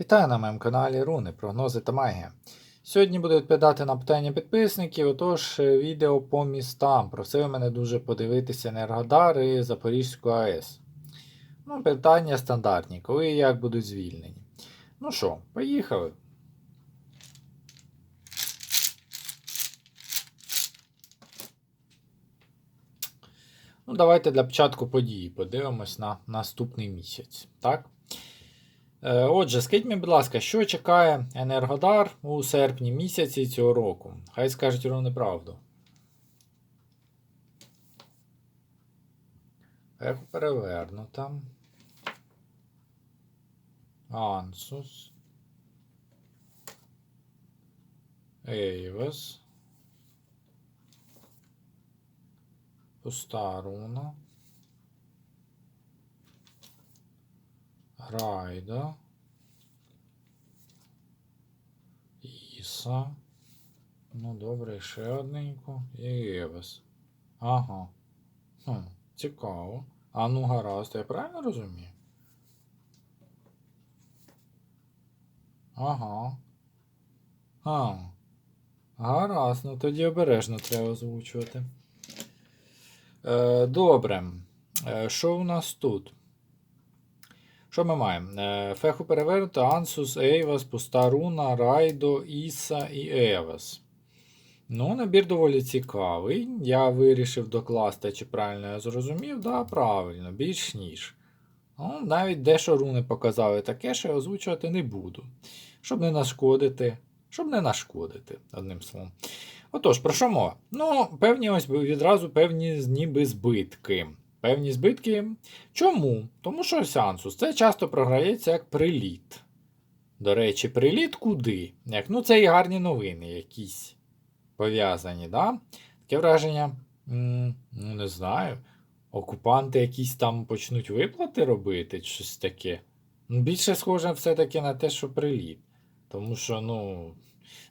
Вітаю на моєму каналі Руни, прогнози та магія. Сьогодні буду відповідати на питання підписників, отож е, відео по містам. Просили мене дуже подивитися Енергодар і Запорізьку АЕС. Ну, питання стандартні, коли і як будуть звільнені. Ну що, поїхали. Ну, давайте для початку події подивимось на наступний місяць. Так? Е, Отже, скажіть мені, будь ласка, що чекає Енергодар у серпні місяці цього року? Хай скажуть ровно неправду. Ехо перевернута. Ансус. Ейвес. Пуста руна. Райда. Іса. Ну, добре, ще одненьку. І Евес. Ага. Хм, цікаво. А ну гаразд, я правильно розумію? Ага. А. Гаразд, ну тоді обережно треба озвучувати. Е, добре. Е, що у нас тут? Що ми маємо? Е, Феху перевернуто, Ансус, Ейвас, Пуста Руна, Райдо, Іса і Евас. Ну, набір доволі цікавий. Я вирішив докласти, чи правильно я зрозумів. Да, правильно, більш ніж. Ну, навіть дещо руни показали таке, що я озвучувати не буду. Щоб не нашкодити. Щоб не нашкодити, одним словом. Отож, про що мова? Ну, певні ось відразу певні ніби збитки. Певні збитки. Чому? Тому що Сеансус це часто програється як приліт. До речі, приліт куди? Як, Ну, це і гарні новини якісь пов'язані, да? Таке враження, ну не знаю. Окупанти якісь там почнуть виплати робити, щось таке. Ну, Більше схоже все-таки на те, що приліт. Тому що, ну,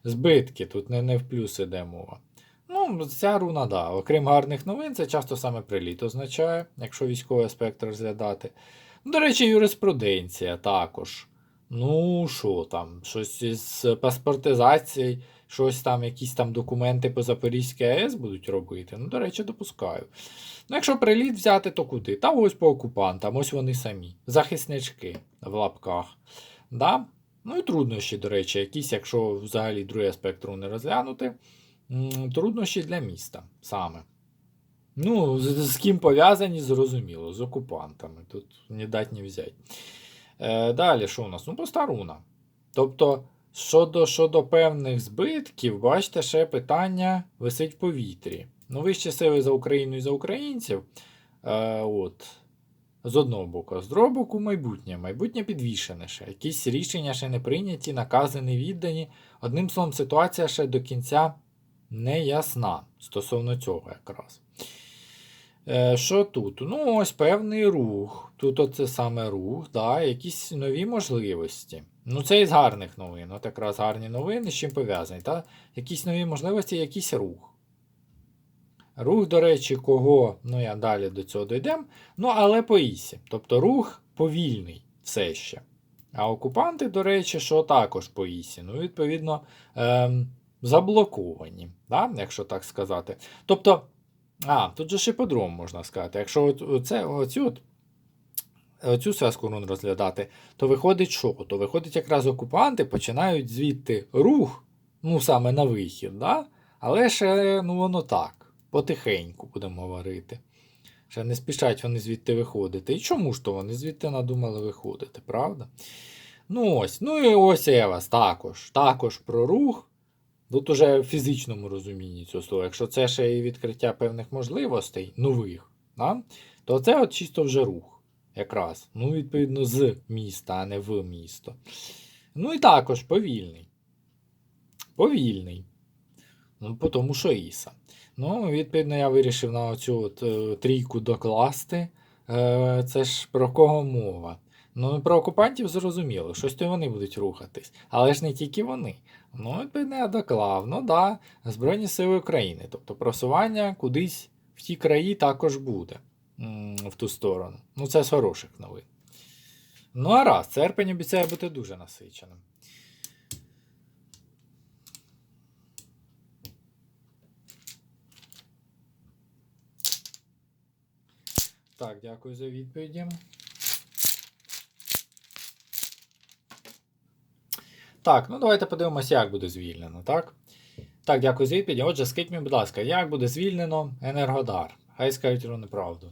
збитки, тут не, не в плюс іде мова. Ну, ця руна, да. Окрім гарних новин, це часто саме приліт означає, якщо військовий аспект розглядати. До речі, юриспруденція також. Ну, що там, щось із паспортизації, щось там, якісь там документи по Запорізькій АЕС будуть робити. Ну, до речі, допускаю. Ну, якщо приліт взяти, то куди? Та ось по окупантам, ось вони самі. Захиснички в лапках. Да? Ну і труднощі, до речі, якісь, якщо взагалі другий аспект руни розглянути. Труднощі для міста саме. Ну, з, з ким пов'язані, зрозуміло, з окупантами. Тут не дать не взять. Е, далі, що у нас? Ну, поста руна. Тобто, щодо, щодо певних збитків, бачите, ще питання висить в повітрі. Ну, вищі сили за Україну і за українців. Е, от. З одного боку, а з другого боку, майбутнє. Майбутнє підвішене ще. Якісь рішення ще не прийняті, накази не віддані. Одним словом, ситуація ще до кінця не ясна стосовно цього якраз. Е, що тут? Ну, ось певний рух. Тут оце саме рух, да, якісь нові можливості. Ну, це із гарних новин. От якраз гарні новини, з чим пов'язані. Якісь нові можливості, якийсь рух. Рух, до речі, кого, ну я далі до цього дійдемо. Ну, але по ісі. Тобто рух повільний все ще. А окупанти, до речі, що також по ісі. Ну, відповідно, ем, заблоковані, да? якщо так сказати. Тобто, а, тут же ще по-другому можна сказати. Якщо оце, оцю, от, оцю зв'язку рун розглядати, то виходить що? То виходить, якраз окупанти починають звідти рух, ну саме на вихід, да? але ще ну, воно так, потихеньку будемо говорити. Ще не спішать вони звідти виходити. І чому ж то вони звідти надумали виходити, правда? Ну ось, ну і ось Евас також. Також про рух. Тут уже в фізичному розумінні цього слова. Якщо це ще і відкриття певних можливостей, нових, да? то це от чисто вже рух. Якраз. Ну, відповідно, з міста, а не в місто. Ну і також повільний. Повільний. Ну, по тому, що Іса. Ну, відповідно, я вирішив на оцю от, е, трійку докласти. Е, це ж про кого мова? Ну, про окупантів зрозуміло, щось то вони будуть рухатись. Але ж не тільки вони. Ну, я доклав. Ну да, Збройні Сили України. Тобто просування кудись в ті краї також буде в ту сторону. Ну, це з хороших новин. Ну, а раз, серпень обіцяє бути дуже насиченим. Так, дякую за відповіді. Так, ну давайте подивимося, як буде звільнено, так? Так, дякую за відповіді. Отже, скажіть мені, будь ласка, як буде звільнено Енергодар? Хай скажуть йому неправду.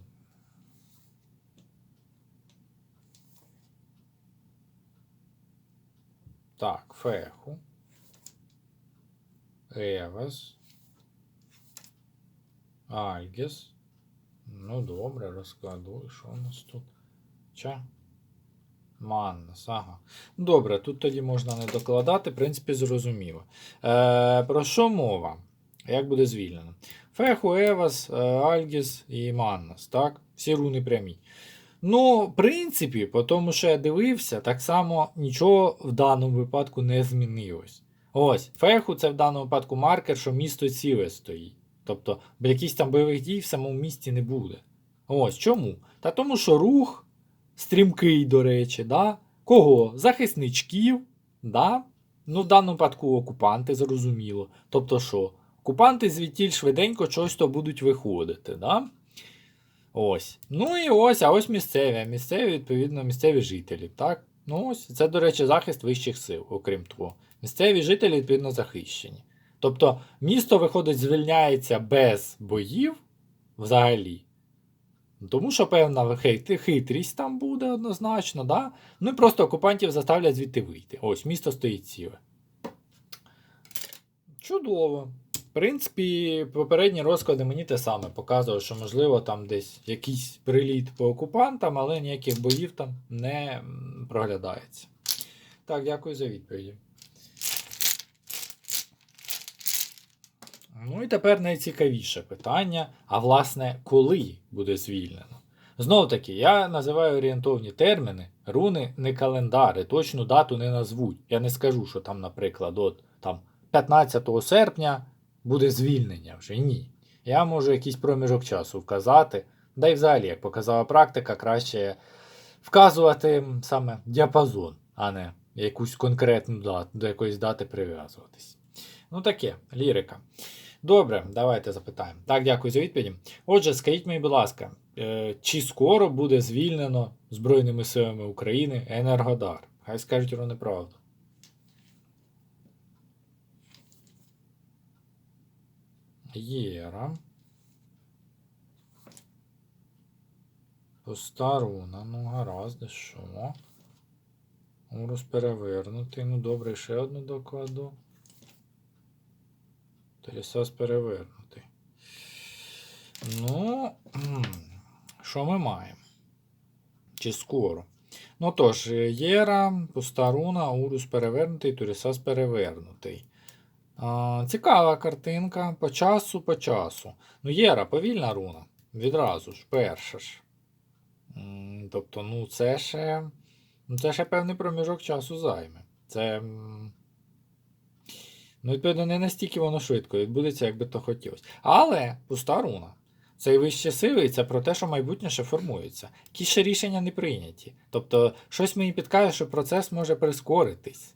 Так, Феху. Евас. Альгіс. Ну, добре, розкладу. Що у нас тут? Ча? Маннас, ага. Добре, тут тоді можна не докладати, в принципі, зрозуміло. Е, про що мова? Як буде звільнено? Феху, Евас, е, Альгіс і Маннас, так? Всі руни прямі. Ну, в принципі, по тому, що я дивився, так само нічого в даному випадку не змінилось. Ось, Феху це в даному випадку маркер, що місто ціле стоїть. Тобто, якісь там бойових дій в самому місті не буде. Ось чому? Та тому, що рух стрімкий, до речі, да? кого? Захисничків, да? ну, в даному випадку окупанти, зрозуміло. Тобто що? Окупанти звідтіль швиденько щось то будуть виходити. Да? Ось. Ну і ось, а ось місцеві. А місцеві, відповідно, місцеві жителі. Так? Ну ось, Це, до речі, захист вищих сил, окрім того. Місцеві жителі, відповідно, захищені. Тобто, місто, виходить, звільняється без боїв взагалі. Тому що певна хит- хитрість там буде однозначно, да? ну і просто окупантів заставлять звідти вийти. Ось, місто стоїть ціле. Чудово. В принципі, попередні розклади мені те саме показували, що, можливо, там десь якийсь приліт по окупантам, але ніяких боїв там не проглядається. Так, дякую за відповіді. Ну і тепер найцікавіше питання: а власне, коли буде звільнено? Знову таки, я називаю орієнтовні терміни, руни не календари, точну дату не назвуть. Я не скажу, що там, наприклад, от там 15 серпня буде звільнення вже ні. Я можу якийсь проміжок часу вказати. Да й взагалі, як показала практика, краще вказувати саме діапазон, а не якусь конкретну дату, до якоїсь дати прив'язуватись. Ну таке, лірика. Добре, давайте запитаємо. Так, дякую за відповіді. Отже, скажіть мені, будь ласка, е, чи скоро буде звільнено Збройними силами України Енергодар? Хай скажуть йому неправду. Єра. Постаруна, ну гаразд, що? Урус перевернутий. Ну добре, ще одну докладу. Телесос перевернутий. Ну, що ми маємо? Чи скоро? Ну тож, Єра, Пустаруна, Урус перевернутий, Турісас перевернутий. А, цікава картинка. По часу, по часу. Ну, Єра, повільна руна. Відразу ж, перша ж. Тобто, ну, це ще. Ну, це ще певний проміжок часу займе. Це. Ну, відповідно, не настільки воно швидко відбудеться, як би то хотілося. Але пуста руна. Це і вище сили, і це про те, що майбутнє ще формується. Які ще рішення не прийняті. Тобто, щось мені підкаже, що процес може прискоритись.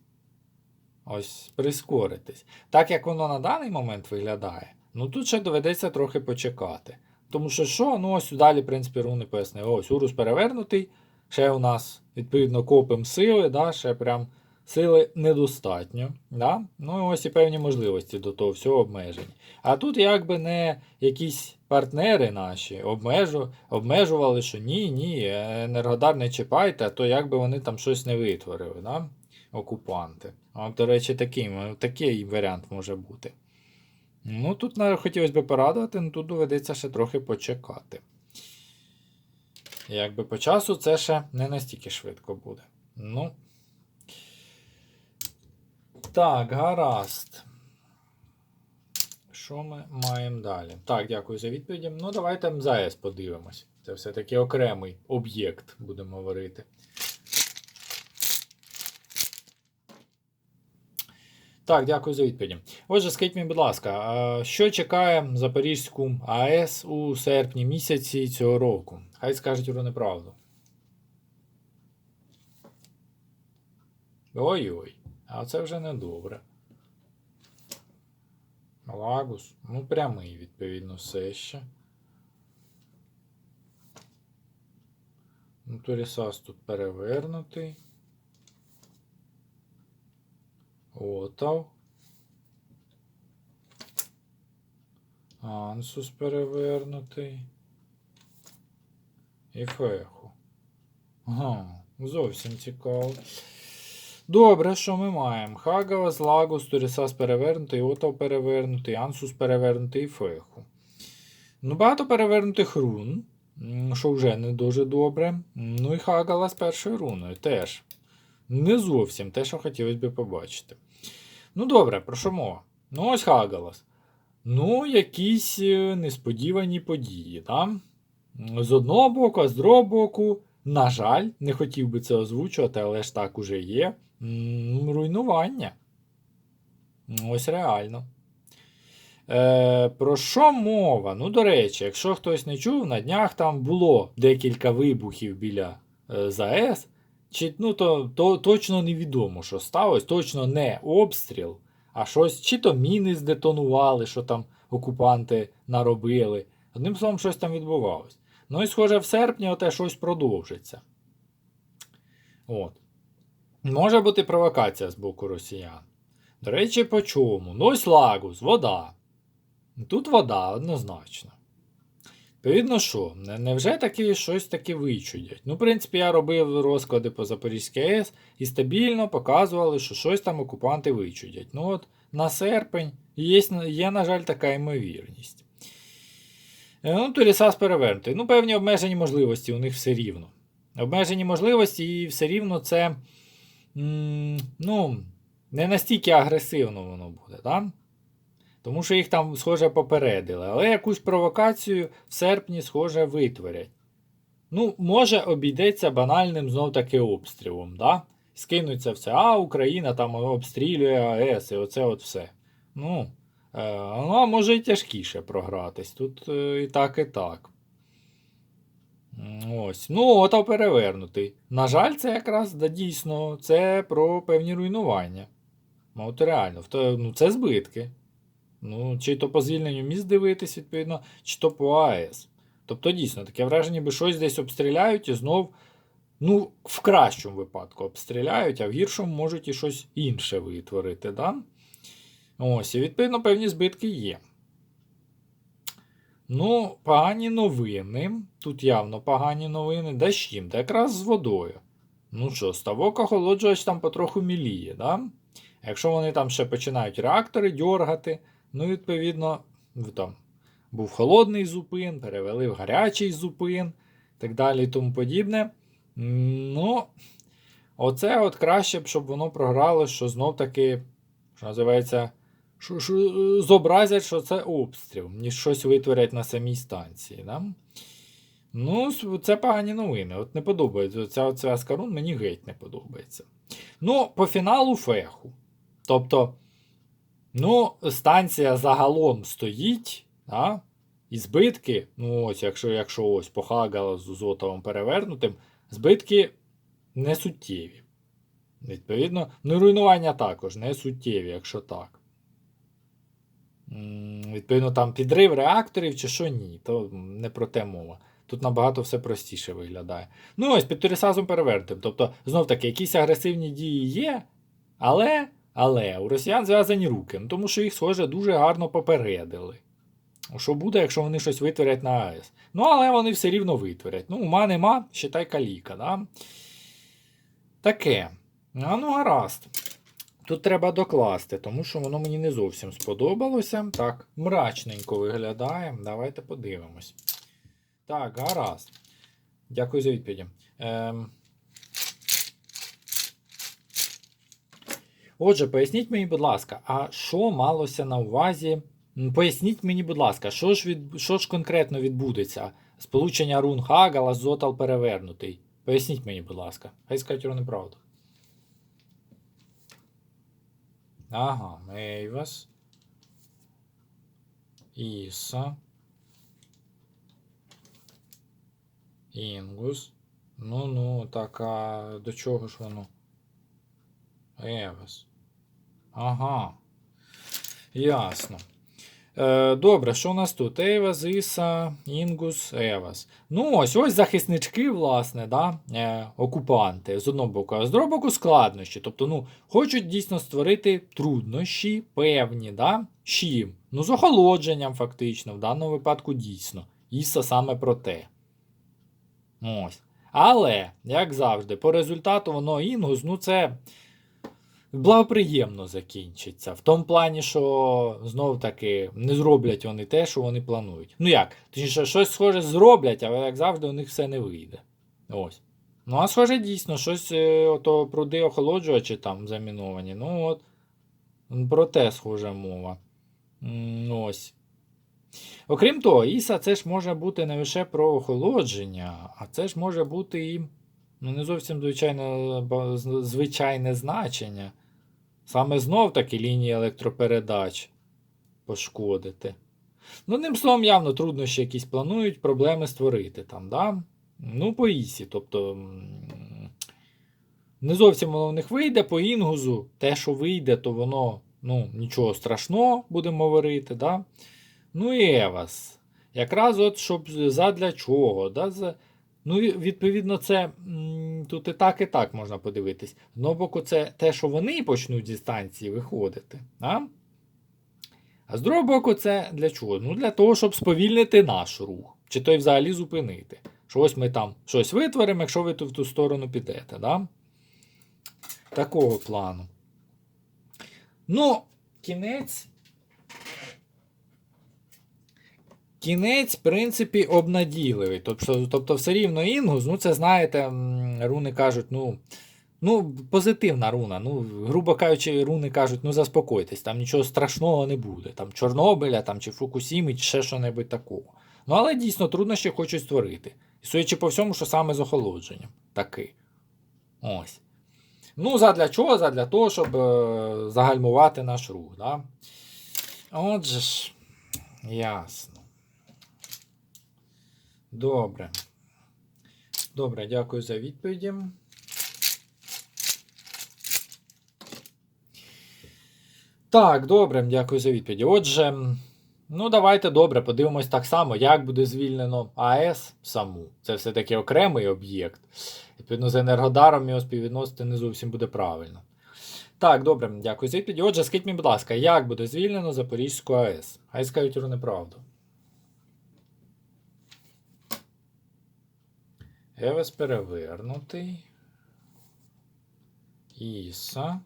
Ось, прискоритись. Так як воно на даний момент виглядає, ну тут ще доведеться трохи почекати. Тому що що? Ну ось далі, в принципі, руни пояснили. Ось Урус перевернутий. Ще у нас, відповідно, копим сили, да, ще прям сили недостатньо. Да? Ну ось і певні можливості до того всього обмежені. А тут якби не якісь партнери наші обмежу, обмежували, що ні, ні, енергодар не чіпайте, а то якби вони там щось не витворили, да? окупанти. А, до речі, такий, такий варіант може бути. Ну, тут хотілося б порадувати, але тут доведеться ще трохи почекати. Якби по часу це ще не настільки швидко буде. Ну. Так, гаразд. Що ми маємо далі? Так, дякую за відповіді. Ну, давайте МЗС подивимось. Це все-таки окремий об'єкт, будемо говорити. Так, дякую за відповіді. Отже, скажіть мені, будь ласка, що чекає Запорізьку АЕС у серпні місяці цього року? Хай скажуть про неправду. Ой-ой. А це вже не добре. Лагус. Ну, прямий, відповідно, все ще. Ну, Турісас тут перевернутий. Отав. Ансус перевернутий. І феху. Ага, зовсім цікаво. Добре, що ми маємо? Хагавас, Лагус, Турісас перевернутий, Отав перевернутий, Ансус перевернутий і феху. Ну, багато перевернутих рун, що вже не дуже добре. Ну і Хагала з першою руною теж. Не зовсім те, що хотілося б побачити. Ну, добре, про що мова? Ну, ось Хагалас. Ну, якісь е, несподівані події, так? З одного боку, а з другого боку, на жаль, не хотів би це озвучувати, але ж так уже є. м, Руйнування. Ось реально. Е, про що мова? Ну, до речі, якщо хтось не чув, на днях там було декілька вибухів біля е, ЗАЕС. Чи, ну, то, то точно невідомо, що сталося. Точно не обстріл, а щось, чи то міни здетонували, що там окупанти наробили. Одним словом, щось там відбувалось. Ну і, схоже, в серпні оте щось продовжиться. От. Може бути провокація з боку росіян. До речі, по чому? Ну ось лагус, вода. Тут вода однозначно. Відповідно, що? Невже таки щось таке вичудять? Ну, в принципі, я робив розклади по Запорізькій АЕС і стабільно показували, що щось там окупанти вичудять. Ну от на серпень є, є на жаль, така ймовірність. Е, Ну, Турісас перевернутий. Ну, певні обмежені можливості у них все рівно. Обмежені можливості і все рівно це. ну, не настільки агресивно воно буде, так? Тому що їх там, схоже, попередили. Але якусь провокацію в серпні, схоже, витворять. Ну, може, обійдеться банальним знов-таки обстрілом, да? Скинуться все, а Україна там обстрілює АЕС і оце от все. Ну а може і тяжкіше програтись. Тут е, і так, і так. Ось. Ну, от перевернутий. На жаль, це якраз да, дійсно це про певні руйнування. Ну, от реально, ну, це збитки. Ну, чи то по звільненню міст дивитись, відповідно, чи то по АЕС. Тобто, дійсно, таке враження, ніби щось десь обстріляють і знов, ну, в кращому випадку обстріляють, а в гіршому можуть і щось інше витворити. Да? Ось, і відповідно, певні збитки є. Ну, погані новини. Тут явно погані новини. Да з чим? Та якраз з водою. Ну що, ставок охолоджувач там потроху міліє, да? Якщо вони там ще починають реактори дьоргати, ну, відповідно, там був холодний зупин, перевели в гарячий зупин, так далі і тому подібне. Ну, оце от краще б, щоб воно програло, що знов таки, що називається, що, що, е, зобразять, що це обстріл, ніж щось витворять на самій станції. Да? Ну, це погані новини. От не подобається. Ця зв'язка рун мені геть не подобається. Ну, по фіналу феху. Тобто, ну, станція загалом стоїть, а? і збитки, ну ось, якщо, якщо ось похагала з Зотовим перевернутим, збитки не суттєві. Відповідно, ну руйнування також не суттєві, якщо так. Відповідно, там підрив реакторів чи що ні, то не про те мова. Тут набагато все простіше виглядає. Ну ось під турісазом перевертим. Тобто, знов таки, якісь агресивні дії є, але, але у росіян зв'язані руки, ну, тому що їх, схоже, дуже гарно попередили. Що буде, якщо вони щось витворять на АЕС? Ну, але вони все рівно витворять. Ну, ума нема, считай каліка, да? Таке. А ну, гаразд. Тут треба докласти, тому що воно мені не зовсім сподобалося. Так, мрачненько виглядає. Давайте подивимось. Так, гаразд. Дякую за відповіді. Ем... Отже, поясніть мені, будь ласка, а що малося на увазі? Поясніть мені, будь ласка, що ж, від... що ж конкретно відбудеться? Сполучення рун Хагала, Зотал перевернутий. Поясніть мені, будь ласка. Хай скажуть вони правду. Ага, Мейвас. Іса. Інгус. Ну ну, так, а до чого ж воно? Евас. Ага. Ясно. Е, добре, що у нас тут? Евас, Іса, Інгус, Евас. Ну, ось ось захиснички, власне, да? е, окупанти з одного боку, а з другого боку складнощі. Тобто, ну, хочуть дійсно створити труднощі певні, да? чим? Ну, з охолодженням, фактично, в даному випадку дійсно. Іса саме про те. Ось. Але, як завжди, по результату воно Інгус, ну це благоприємно закінчиться. В тому плані, що знов таки не зроблять вони те, що вони планують. Ну як? Точніше, щось схоже зроблять, але як завжди, у них все не вийде. Ось. Ну, а схоже, дійсно, щось е, ото пруди охолоджувачі там заміновані. Ну от. Про те схожа мова. Ось. Окрім того, Іса це ж може бути не лише про охолодження, а це ж може бути і ну, не зовсім звичайне, ба- звичайне значення. Саме знов таки лінії електропередач пошкодити. Ну, ним словом, явно труднощі якісь планують, проблеми створити там, да? Ну, по Ісі. Тобто. Не зовсім воно в них вийде по інгузу. Те, що вийде, то воно ну, нічого страшного, будемо говорити. Да? Ну і Евас. Якраз от щоб задля чого. Да? Ну, відповідно, це тут і так, і так можна подивитись. З одного боку, це те, що вони почнуть зі станції виходити. А, а з другого боку, це для чого? Ну, для того, щоб сповільнити наш рух. Чи то й взагалі зупинити. Що ось ми там щось витворимо, якщо ви в ту сторону підете. Да? Такого плану. Ну, кінець. Кінець, в принципі, обнадійливий. Тобто, тобто все рівно інгус, ну це знаєте, руни кажуть, ну. Ну, позитивна руна. Ну, грубо кажучи, руни кажуть, ну заспокойтесь, там нічого страшного не буде. Там Чорнобиля, там чи Фукусіми, чи ще що-небудь такого. Ну, але дійсно труднощі хочуть створити. І судячи по всьому, що саме з охолодженням. Таки. Ось. Ну, задля чого? Задля того, щоб е, загальмувати наш рух. Да? Отже ж, ясно. Добре. Добре, дякую за відповіді. Так, добре, дякую за відповіді. Отже, ну давайте добре, подивимось так само, як буде звільнено АЕС саму. Це все-таки окремий об'єкт. Відповідно, з Енергодаром його співвідносити не зовсім буде правильно. Так, добре, дякую за відповіді. Отже, скажіть мені, будь ласка, як буде звільнено Запорізьку АЕС? Хай скажуть неправду. Евес перевернутий. Іса.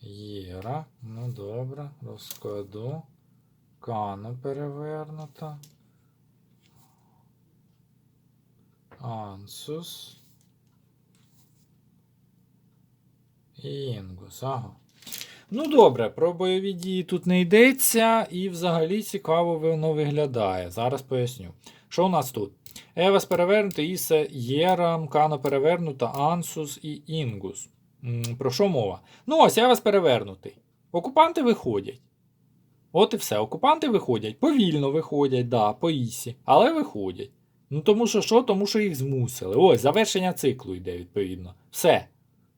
Єра. Ну добре, розкладу. Кана перевернута. Ансус. Інгус. Ага. Ну добре, про бойові дії тут не йдеться, і взагалі цікаво воно виглядає. Зараз поясню. Що у нас тут? Евас перевернутий, Ісе, Єра, Кано перевернута, Ансус і Інгус. Про що мова? Ну ось Евас перевернутий. Окупанти виходять. От і все. Окупанти виходять. Повільно виходять, да, по Ісі, але виходять. Ну тому що що? Тому що їх змусили. Ось, завершення циклу йде, відповідно. Все.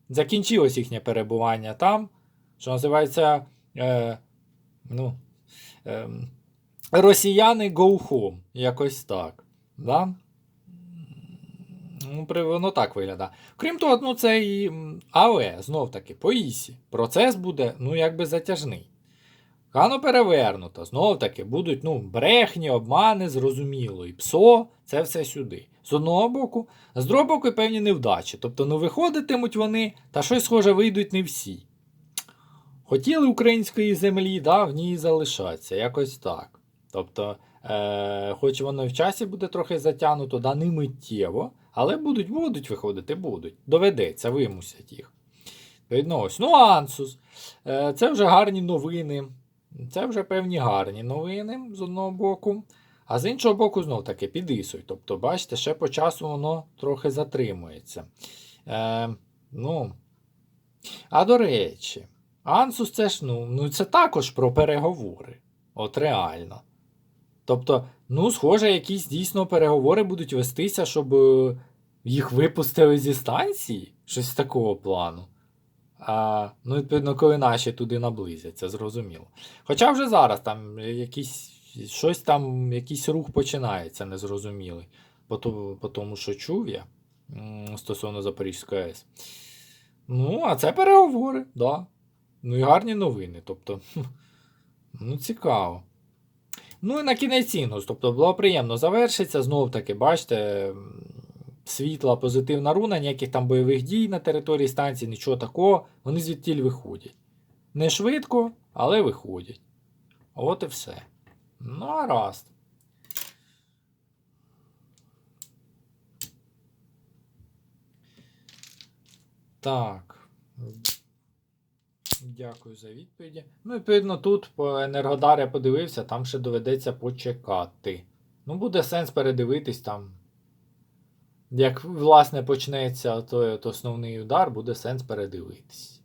Закінчилось їхнє перебування там, що називається. Е, ну, е, Росіяни go home. Якось так. Да? Ну, воно так виглядає. Крім того, ну це і. Але, знов таки, по ісі. Процес буде, ну, якби затяжний. Кано перевернуто. Знов таки, будуть ну, брехні, обмани, зрозуміло. І ПСО, це все сюди. З одного боку, з другого боку, певні невдачі. Тобто, ну, виходитимуть вони, та щось схоже вийдуть не всі. Хотіли української землі, да, в ній залишаться. Якось так. Тобто, е, хоч воно і в часі буде трохи затягнуто, да, не миттєво, але будуть, будуть виходити, будуть. Доведеться, вимусять їх. Відповідно, ось. Ну, Ансус. Е, це вже гарні новини. Це вже певні гарні новини з одного боку. А з іншого боку, знов таки підісуй. Тобто, бачите, ще по часу воно трохи затримується. Е, ну, а до речі, Ансус це ж ну, ну, це також про переговори. От реально. Тобто, ну, схоже, якісь дійсно переговори будуть вестися, щоб е, їх випустили зі станції. Щось такого плану. А, ну, відповідно, коли наші туди наблизяться, зрозуміло. Хоча вже зараз там якийсь, щось там, якийсь рух починається незрозумілий. По, по тому, що чув я стосовно Запорізької АЕС. Ну, а це переговори, да. Ну і гарні новини. Тобто, ну, цікаво. Ну і на кінець інгус. Тобто було приємно завершиться. Знов таки, бачите, світла, позитивна руна, ніяких там бойових дій на території станції, нічого такого. Вони звідтіль виходять. Не швидко, але виходять. От і все. Ну, гаразд. Так. Дякую за відповіді. Ну, відповідно, тут по Енергодар я подивився, там ще доведеться почекати. Ну, буде сенс передивитись там. Як, власне, почнеться той от основний удар, буде сенс передивитись.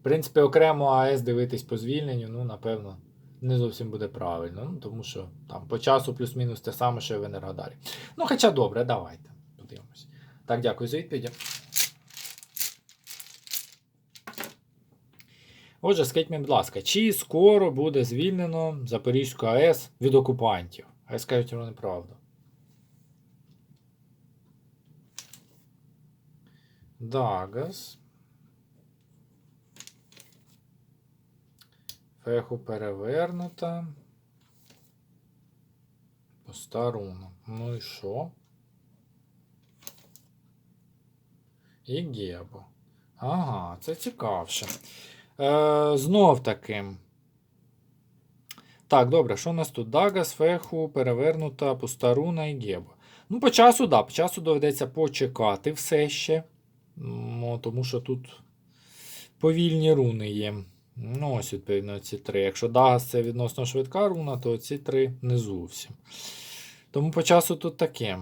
В принципі, окремо АЕС дивитись по звільненню, ну, напевно, не зовсім буде правильно. Ну, тому що там по часу плюс-мінус те саме, що і в Енергодарі. Ну, хоча добре, давайте. Подивимось. Так, дякую за відповіді. Отже, скажіть мені, будь ласка, чи скоро буде звільнено Запорізьку АЕС від окупантів? А скажуть воно неправду. Дагас. Феху перевернута. Постаруна. Ну і що? І Гебо. Ага, це цікавше. Е, знов таки. Так, добре, що у нас тут? Дагас, Феху, перевернута, Пустаруна і Гебо. Ну, по часу, да, по часу доведеться почекати все ще. Ну, тому що тут повільні руни є. Ну, ось, відповідно, ці три. Якщо Дагас це відносно швидка руна, то ці три не зовсім. Тому по часу тут таке.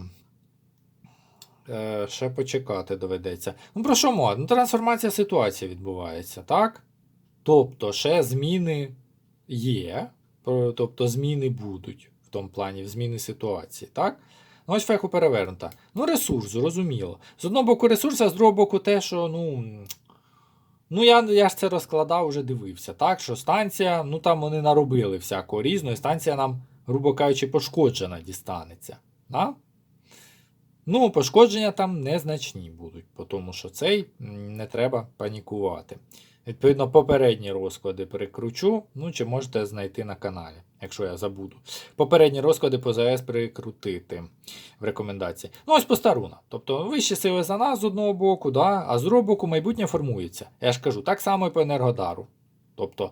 Е, ще почекати доведеться. Ну, про що мова? Ну, трансформація ситуації відбувається, так? Тобто, ще зміни є, тобто зміни будуть в тому плані, в зміни ситуації, так? Ну, ось феху перевернута. Ну, ресурс, зрозуміло. З одного боку ресурс, а з другого боку те, що, ну. Ну, я, я ж це розкладав, вже дивився, так? Що станція, ну там вони наробили всякого різного, і станція нам, грубо кажучи, пошкоджена дістанеться. Да? Ну, пошкодження там незначні будуть, тому що цей не треба панікувати. Відповідно, попередні розклади перекручу, ну чи можете знайти на каналі, якщо я забуду. Попередні розклади по ЗАЕС прикрутити в рекомендації. Ну, ось постаруна. Тобто вищі сили за нас з одного боку, да, а з другого боку майбутнє формується. Я ж кажу, так само і по енергодару. Тобто,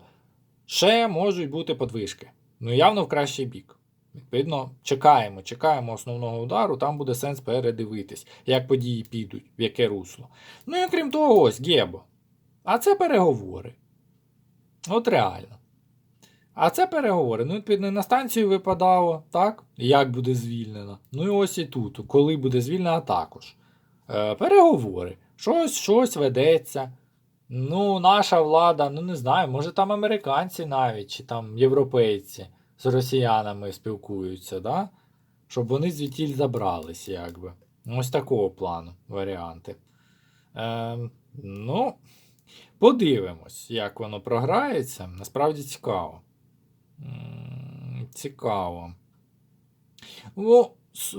ще можуть бути подвижки. Ну, явно в кращий бік. Відповідно, чекаємо, чекаємо основного удару, там буде сенс передивитись, як події підуть, в яке русло. Ну і крім того, ось Гебо. А це переговори. От реально. А це переговори. Ну, відповідно, на станцію випадало, так? Як буде звільнено. Ну і ось і тут, коли буде звільнена також. Е, переговори. Щось, щось ведеться. Ну, наша влада, ну не знаю, може там американці навіть, чи там європейці з росіянами спілкуються, да? щоб вони звідтіль забрались, якби. Ось такого плану варіанти. Е, ну, подивимось, як воно програється. Насправді цікаво. Цікаво. Ну,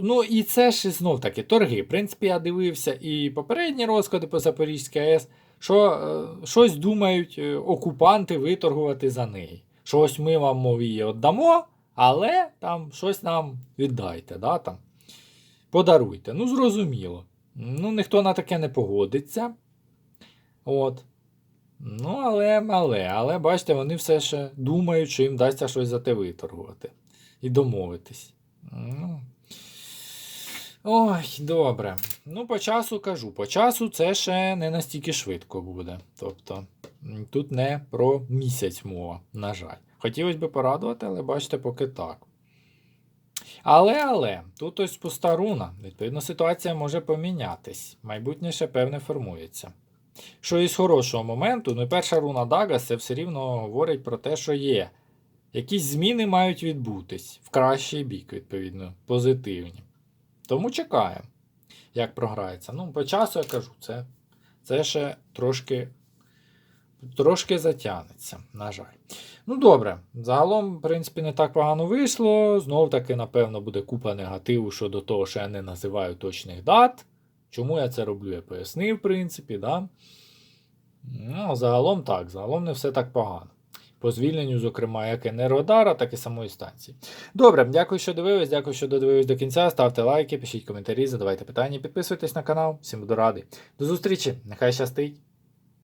ну і це ж знов таки торги. В принципі, я дивився і попередні розклади по Запорізькій АЕС, що е, щось думають е, окупанти виторгувати за неї. Що ось ми вам мов її віддамо, але там щось нам віддайте, да, там, подаруйте. Ну, зрозуміло. Ну, ніхто на таке не погодиться. От. Ну, але, але, але, бачите, вони все ще думають, що їм дасться щось за те виторгувати. І домовитись. Ну. Ой, добре. Ну, по часу кажу. По часу це ще не настільки швидко буде. Тобто, тут не про місяць мова, на жаль. Хотілося б порадувати, але бачите, поки так. Але, але, тут ось пуста руна. Відповідно, ситуація може помінятись. Майбутнє ще певне формується. Що із хорошого моменту, ну і перша руна Дагас це все рівно говорить про те, що є. Якісь зміни мають відбутись в кращий бік, відповідно, позитивні. Тому чекаємо. як програється. Ну, по часу я кажу, це, це ще трошки, трошки затягнеться, на жаль. Ну, добре, загалом, в принципі, не так погано вийшло. Знов таки, напевно, буде купа негативу щодо того, що я не називаю точних дат. Чому я це роблю, я пояснив, в принципі, да? Ну, загалом так, загалом не все так погано. По звільненню, зокрема, як Енергодара, так і самої станції. Добре, дякую, що дивились, дякую, що додивились до кінця. Ставте лайки, пишіть коментарі, задавайте питання, підписуйтесь на канал. Всім буду радий. До зустрічі! Нехай щастить!